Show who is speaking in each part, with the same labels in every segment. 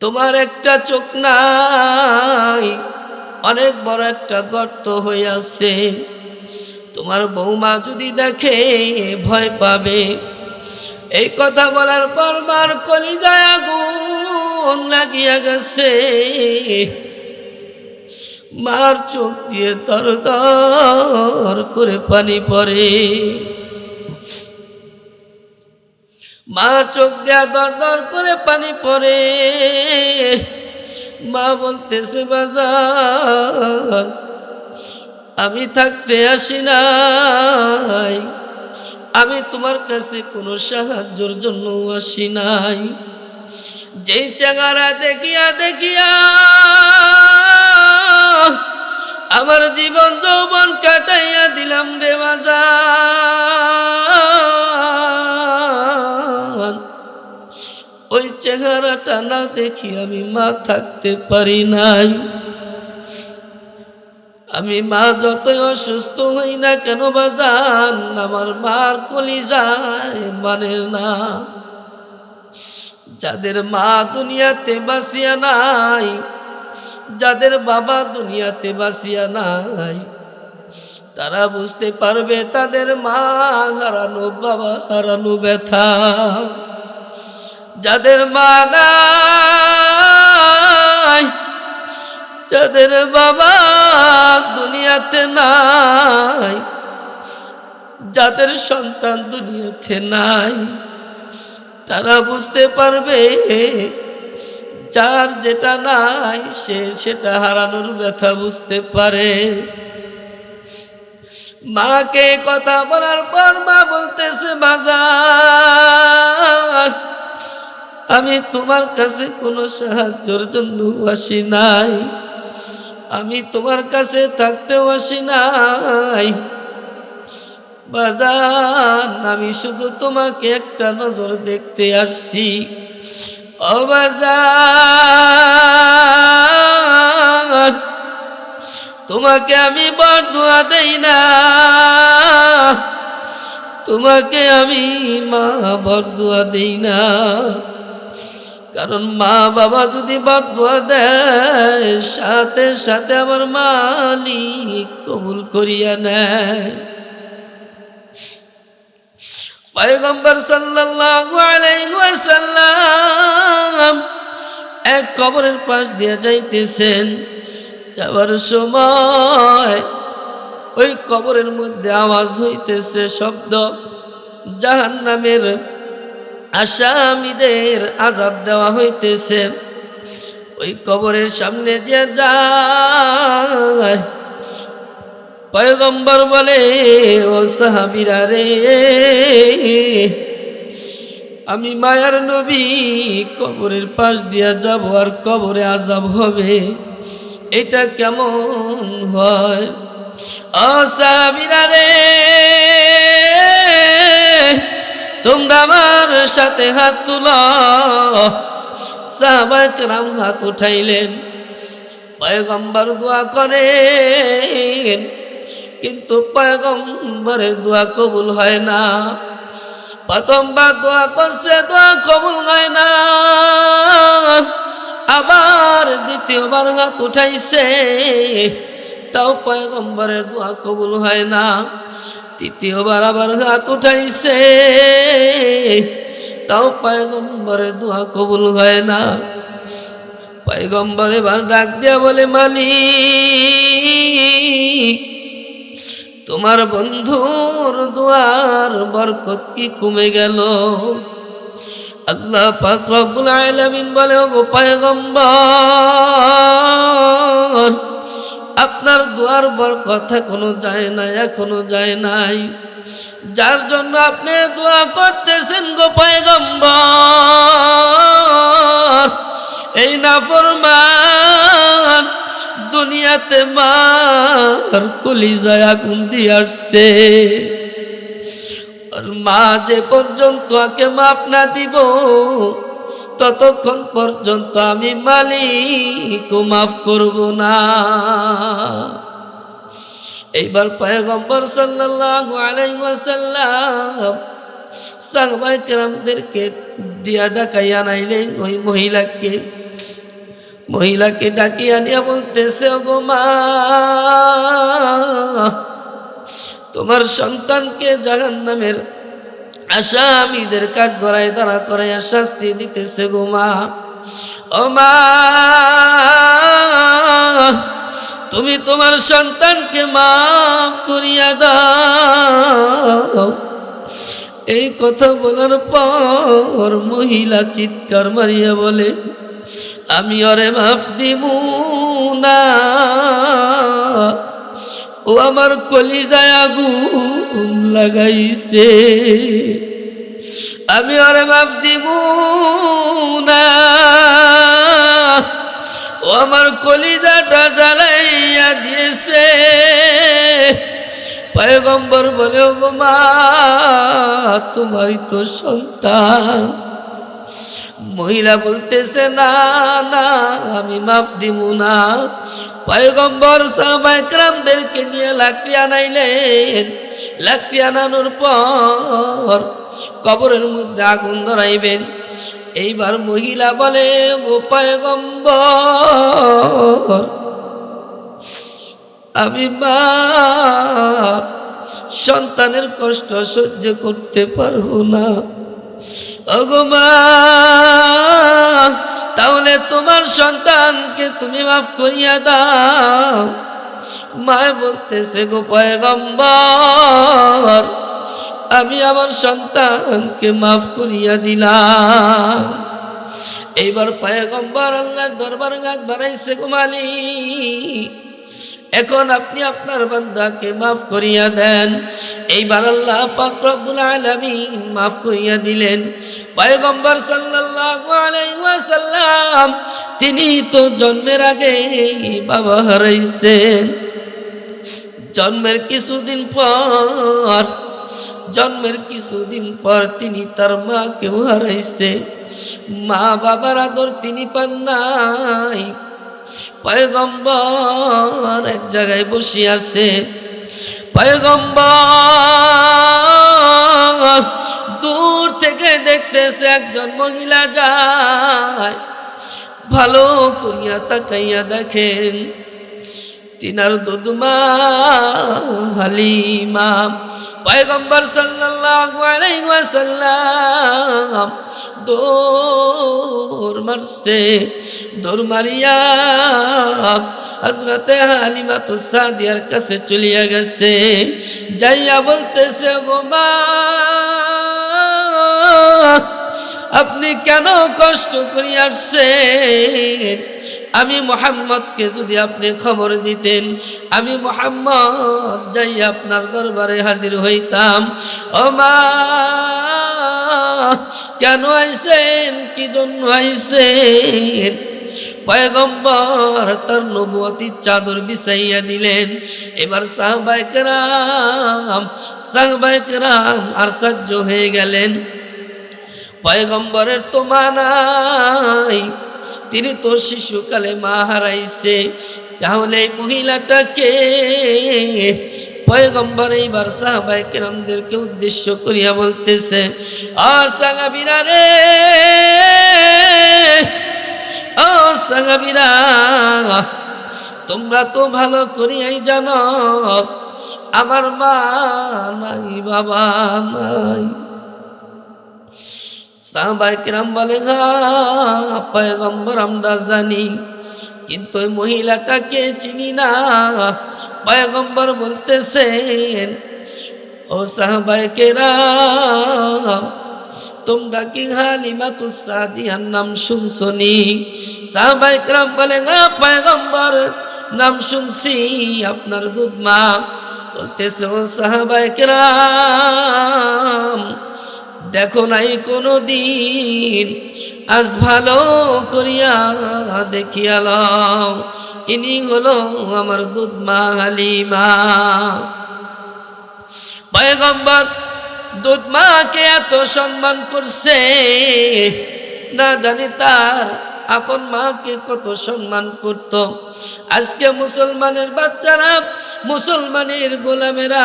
Speaker 1: তোমার একটা চোখ নাই, অনেক বড় একটা গর্ত হয়ে আছে। তোমার বৌমা যদি দেখে, ভয় পাবে। এই কথা বলার পর মার কলিজায় আগুন লাগিয়া গেছে। মার চোখ দিয়ে তর করে পানি পড়ে। মা চোখ দেয়া দর দর করে পানি পড়ে। মা বলতেছে, বাজার, আমি থাকতে আসি নাই। আমি তোমার কাছে কোনো সাহায্যর জন্য আসি নাই। যেই চেঙ্গারা দেখিয়া দেখিয়া আমার জীবন যৌবন কাটাইয়া দিলাম রে বাজার। ওই চেহারাটা না দেখি আমি মা থাকতে পারি নাই। আমি মা যতই অসুস্থ হই না কেন বাজান আমার মার কলি যায় মানে না। যাদের মা দুনিয়াতে বাসিয়া নাই, যাদের বাবা দুনিয়াতে বাসিয়া নাই, তারা বুঝতে পারবে তাদের মা হারানো, বাবা হারানো ব্যথা। যাদের মা নাই যাদের বাবা দুনিয়াতে নাই, যাদের সন্তান দুনিয়াতে নাই, তারা বুঝতে পারবে যার যেটা নাই, সে সেটা হারানোর ব্যথা বুঝতে পারে। মাকে কথা বলার পর মা বলতেছে বাজার আমি তোমার কাছে কোনো সাহায্যের জন্য আসি নাই। আমি তোমার কাছে থাকতেও আসি নাই। বাজান, আমি শুধু তোমাকে একটা নজর দেখতে আসছি। অবাজান তোমাকে আমি বরদুয়া দেই না। তোমাকে আমি মা বরদুয়া দেই না। কারণ মা বাবা যদি বরদুয়া দেয় সাথে সাথে আমার মালিক কবুল করিয়া নেয়। পয়গম্বর ওয়াসাল্লাম এক কবরের পাশ দিয়ে যাইতেছেন। যাওয়ার সময় ওই কবরের মধ্যে আওয়াজ হইতেছে, শব্দ জাহান্নামের আসামিদের আজাব দেওয়া হইতেছে। ওই কবরের সামনে দিয়ে যায়। পয়গম্বর বলে, ও সাহাবিরা রে, আমি মায়ার নবী, কবরের পাশ দিয়া যাব আর কবরে আজাব হবে। এটা কেমন হয়? ও সাহাবিরা রে তোমরা আমার সাথে হাত তুল। সাহাবাক রাম হাত উঠাইলেন। পয়গম্বর দোয়া করেন। কিন্তু পয়গম্বরের দোয়া কবুল হয় না। প্রথমবার দোয়া করছে, দোয়া কবুল হয় না। আবার দ্বিতীয়বার হাত উঠাইছে। তাও পয়গম্বরের দোয়া কবুল হয় না। তৃতীয়বার আবার হাত উঠাইছে। তাও পয়গম্বরের দোয়া কবুল হয় না। পয়গম্বর এবার ডাক দিয়া বলে, মালিক, তোমার বন্ধুর দুয়ার বরকত কি কমে গেল? আল্লাহ পাক রব্বুল আলামিন বলে ও পয়গম্বর আপনার দুয়ার কথা কোনো যায় না এখনও যায় নাই। যার জন্য আপনি দোয়া করতেছেন গো পয়গম্বর। এই না ফরমান দুনিয়াতে মার কলিজায় আগুন দিয়ে আসছে। মা যে পর্যন্ত আকে মাফ না দিব ততক্ষণ পর্যন্ত আমি মালিক মাফ করব না। এইবার পয়গম্বর সাল্লাল্লাহু আলাইহি ওয়াসাল্লাম সাহাবায়ে কেরামদেরকে দিয়া ডাকাইয়া নাইলেন ওই মহিলাকে। মহিলাকে ডাকিয়ে আনিয়া বলতেছে গো মা, তোমার সন্তানকে জাহান নামের আসামিদের কাঠ গড়ায় দাঁড়া করে শাস্তি দিতেছে গো মা। ও মা, তুমি তোমার সন্তানকে মাফ করিয়া দাও। এই কথা বলার পর মহিলা চিৎকার মারিয়া বলে, আমি ওরে মাফ দিমু না। ও আমার কলিজায় আগুন লাগাইছে। আমি ওরে মাফ দিমু না। ও আমার কলিজাটা জ্বালাইয়া দিয়েছে। পয়গম্বর বলে ও মা, তোমারই তো সন্তান। মহিলা বলতেছে, না না, আমি মাফ দিব না। পয়গম্বর সাহবাইকরামদেরকে নিয়ে লাকড়ি আনাইলেন। লাকড়ি আনানোর পর কবরের মধ্যে আগুন ধরাইবেন। এইবার মহিলা বলে, ও পয়গম্বর, আমি মা সন্তানের কষ্ট সহ্য করতে পারব না। তাহলে তোমার সন্তানকে তুমি মাফ করিয়া দাও। মায় বলতেছে, গো পয়গম্বর, আমি আমার সন্তানকে মাফ করিয়া দিলাম। এইবার পয়গম্বর আল্লাহর দরবার গাছ বাড়াইছে, গো এখন আপনি আপনার বান্দাকে মাফ করিয়া দেন। এইবার আল্লাহ পাক রব্বুল আলামিন মাফ করিয়া দিলেন। পয়গম্বর ওয়াসাল্লাম, তিনি তো জন্মের আগে বাবা হারাইছেন। জন্মের কিছুদিন পর, জন্মের কিছুদিন পর তিনি তার মাকেও হারাইছে। মা বাবার আদর তিনি পান নাই। পয়গম্বর এক জায়গায় বসে আছে। পয়গম্বর দূর থেকে দেখতেছে একজন মহিলা যায়। ভালো করিয়া তাকাইয়া দেখেন। তিনার দুদমা হালিমা। পয়গম্বর সাল্লাল্লাহু আলাইহি ওয়াসাল্লাম দৌড় মারছে, দৌড় মারিয়া হজরতে হালিমা তো সাদিয়ার কাছে চলিয়া গেছে, যাইয়া বলতেছে গো আপনি কেন কষ্ট করিয়া আসছেন? আমি মোহাম্মদকে যদি আপনি খবর দিতেন, আমি মোহাম্মদ যাই আপনার দরবারে হাজির হইতাম। ও মা, কেন আইসেন কি জন্য আইসেন পয়গম্বর তার নবতী চাদর বিছাইয়া দিলেন। এবার সাহবাইকরাম সাহবাইকরাম আর সাহ্য হয়ে গেলেন। পয়গম্বরের তো মানাই, তিনি তো শিশুকালে মা হারাইছে। তাহলে এই মহিলাটাকে পয়গম্বর এইবার সাহাবাই কেরামদেরকে উদ্দেশ্য করিয়া বলতেছে আ সাহাবিরা রে ও সাহাবিরা, তোমরা তো ভালো করিয়াই জানো, আমার মা নাই, বাবা নাই। সাহবাইকেরাম বলে পয়গম্বর আমরা জানি, কিন্তু ওই মহিলাটাকে চিনি না। পয়গম্বর বলতেছেন, ও সাহবাইকেরাম তোমরা কি হালিমা তো সাদিয়ার নাম শুনছনি সাহবাইকরাম বলে গা পয়গম্বর, নাম শুনছি, আপনার দুধ মা। বলতেছে, ও সাহবাইকরাম দেখো নাই কোনো দিন আজ ভালো করিয়া দেখিয়ালাম ইনি হলো আমার দুধ মা হালিমা পয়গম্বর, দুধ মাকে এত সম্মান করছে, না জানি তার আপন মাকে কত সম্মান করত। আজকে মুসলমানের বাচ্চারা, মুসলমানের গোলামেরা,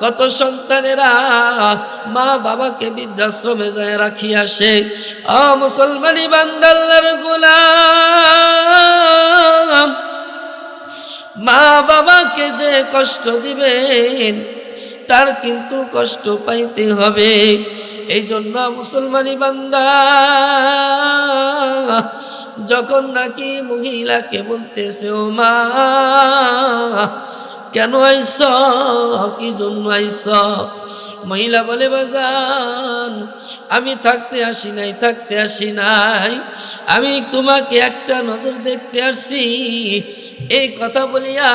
Speaker 1: কত সন্তানেরা মা বাবাকে বৃদ্ধাশ্রমে যায় রাখি আসে। অ মুসলমানি বান্দাল্লার গোলাম, মা বাবাকে যে কষ্ট দিবেন তার কিন্তু কষ্ট পাইতে হবে। এই জন্য মুসলমানি বান্দা, যখন নাকি মহিলাকে বলতেছে ও মা কেন আইস? কি জন্য আইস? মহিলা বলে, বাজান, আমি থাকতে আসি নাই, থাকতে আসি নাই। আমি তোমাকে একটা নজর দেখতে আসছি। এই কথা বলিয়া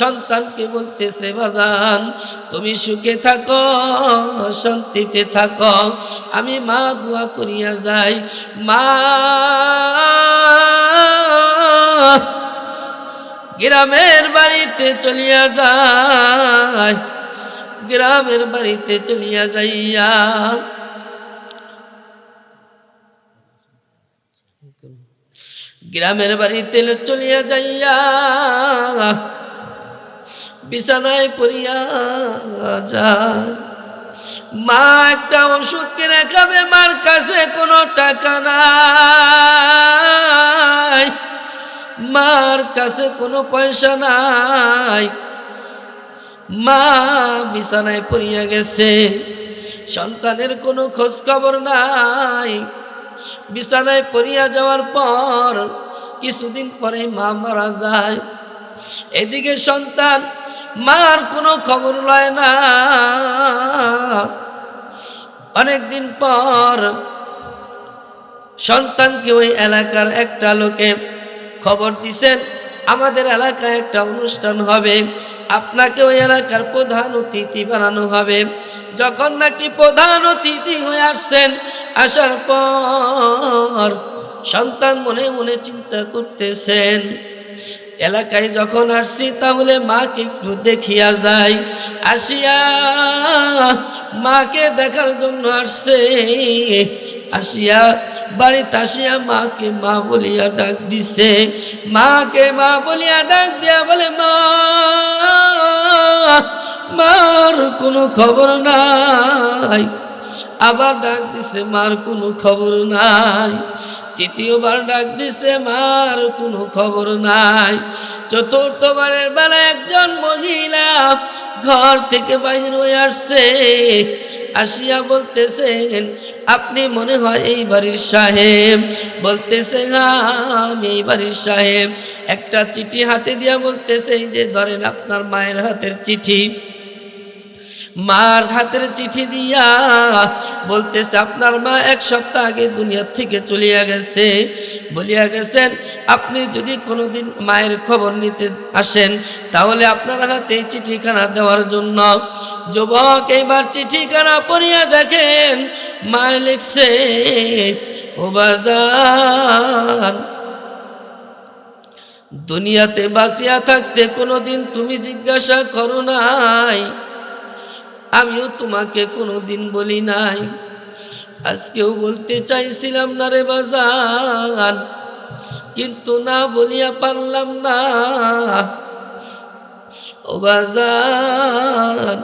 Speaker 1: সন্তানকে বলতেছে, বাজান, তুমি সুখে থাকো, শান্তিতে থাকো। আমি মা দোয়া করিয়া যাই। মা গ্রামের বাড়িতে চলিয়া যায়। গ্রামের বাড়িতে চলিয়া যাইয়া গ্রামের বাড়িতে চলিয়া যাইয়া বিছানায় পড়িয়া যায়। মা একটা ওষুধ কিনে খাবে, মার কাছে কোনো টাকা নাই। মার কাছে কোনো পয়সা নাই। মা বিছানায় পড়িয়া গেছে। সন্তানের কোনো খোঁজ খবর নাই। বিছানায় পড়িয়া যাওয়ার পর কিছুদিন পরে মা মারা যায়। এদিকে সন্তান মার কোনো খবর লয় না। অনেকদিন পর সন্তানকে ওই এলাকার একটা লোকে খবর দিছেন, আমাদের এলাকায় একটা অনুষ্ঠান হবে। আপনাকে ওই এলাকার প্রধান অতিথি বানানো হবে। যখন নাকি প্রধান অতিথি হয়ে আসছেন, আসার পর সন্তান মনে মনে চিন্তা করতেছেন এলাকায় যখন আসছি, তাহলে মাকে একটু দেখিয়া যাই। আসিয়া মাকে দেখার জন্য আসছে। আসিয়া বাড়িতে আসিয়া মাকে মা বলিয়া ডাক দিছে। মাকে মা বলিয়া ডাক দিয়া বলে, মা, মার কোনো খবর নাই। আবার ডাক দিছে, মার কোনো খবর নাই। তৃতীয়বার ডাক দিছে মার কোনো খবর নাই। চতুর্থবারের বেলা একজন মহিলা ঘর থেকে বাহির হয়ে আসছে আসিয়া বলতেছেন আপনি মনে হয় এই বাড়ির সাহেব? বলতেছে "হ্যাঁ, এই বাড়ির সাহেব। একটা চিঠি হাতে দিয়া বলতেছে "এই যে ধরেন আপনার মায়ের হাতের চিঠি। মার হাতের চিঠি দিয়া বলতেছে, আপনার মা এক সপ্তাহ আগে দুনিয়ার থেকে চলিয়া গেছে। বলিয়া গেছেন, আপনি যদি কোনোদিন মায়ের খবর নিতে আসেন, তাহলে আপনার হাতে চিঠিখানা দেওয়ার জন্য। যুবক এইবার চিঠিখানা পড়িয়া দেখেন, মায় লিখছে, ও বাজার, দুনিয়াতে বাঁচিয়া থাকতে কোনোদিন তুমি জিজ্ঞাসা করো নাই। আমিও তোমাকে কোনো দিন বলি নাই। আজকেও বলতে চাইছিলাম না রে বাজান, কিন্তু না বলিয়া পারলাম না। ও বাজান,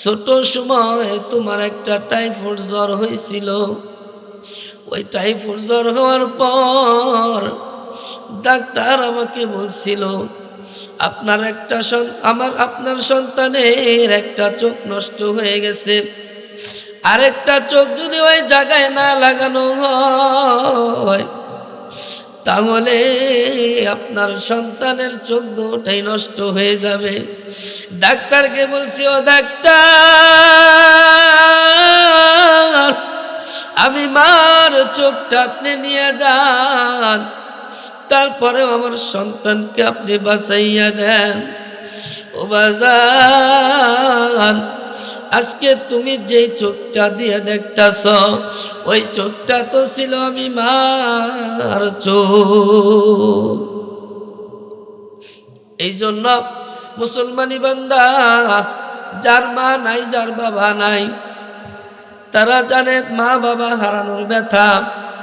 Speaker 1: ছোট সময় তোমার একটা টাইফয়েড জ্বর হয়েছিল। ওই টাইফয়েড জ্বর হওয়ার পর ডাক্তার আমাকে বলছিল আপনার একটা আমার, আপনার সন্তানের একটা চোখ নষ্ট হয়ে গেছে। আরেকটা চোখ যদি ওই জায়গায় না লাগানো হয়, তাহলে আপনার সন্তানের চোখ দুটাই নষ্ট হয়ে যাবে। ডাক্তারকে বলছি, ও ডাক্তার, আমি মার চোখটা আপনি নিয়ে যান। তারপরেও আমার সন্তানকে আপনি বাঁচাইয়া দেন। ও বাজান, আজকে তুমি যেই চোখটা দিয়ে দেখতাছ, ওই চোখটা তো ছিল আমি মার চোখ। এই জন্য মুসলমানি বান্দা, যার মা নাই, যার বাবা নাই, তারা জানে মা বাবা হারানোর ব্যথা।